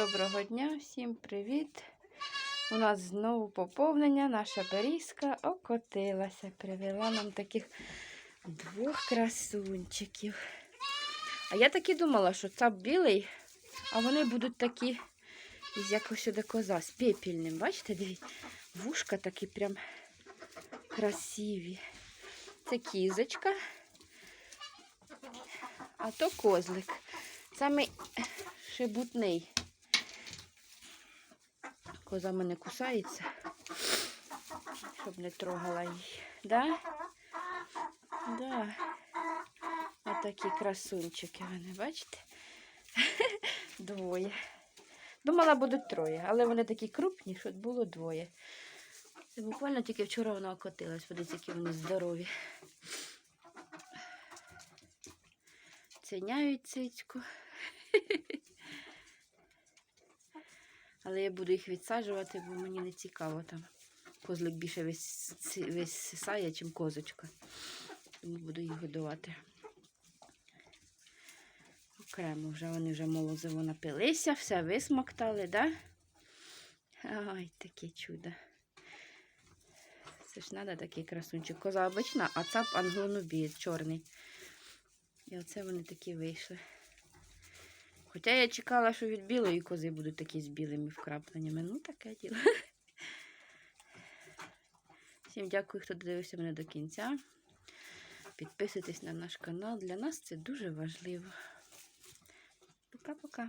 доброго дня, всім привіт! У нас знову поповнення, наша берізка окотилася, привела нам таких двох красунчиків. А я так і думала, що це білий, а вони будуть такі, із якось сюди коза, з пепільним. Бачите, дивіться, вушка такі прям красиві. Це кізочка, а то козлик. Самий шебутний. Коза мене кусається, щоб не трогала її. Да? Да. Отакі красунчики вони, бачите? Двоє. Думала, будуть троє, але вони такі крупні, що було двоє. Це буквально тільки вчора вона окотилась, подивіться, які вони здорові. Ціняють цицьку. Але я буду їх відсаджувати, бо мені не цікаво там. Козлик більше вис- висисає, чим козочка. Тому буду їх годувати. Окремо вже вони вже молозиво напилися, все висмоктали, да? Ай, таке чудо. Це ж треба такий красунчик. Коза обична, а цап англонубієць чорний. І оце вони такі вийшли. Хоча я чекала, що від білої кози будуть такі з білими вкрапленнями. Ну, таке діло. Всім дякую, хто дивився мене до кінця. Підписуйтесь на наш канал. Для нас це дуже важливо. Пока-пока.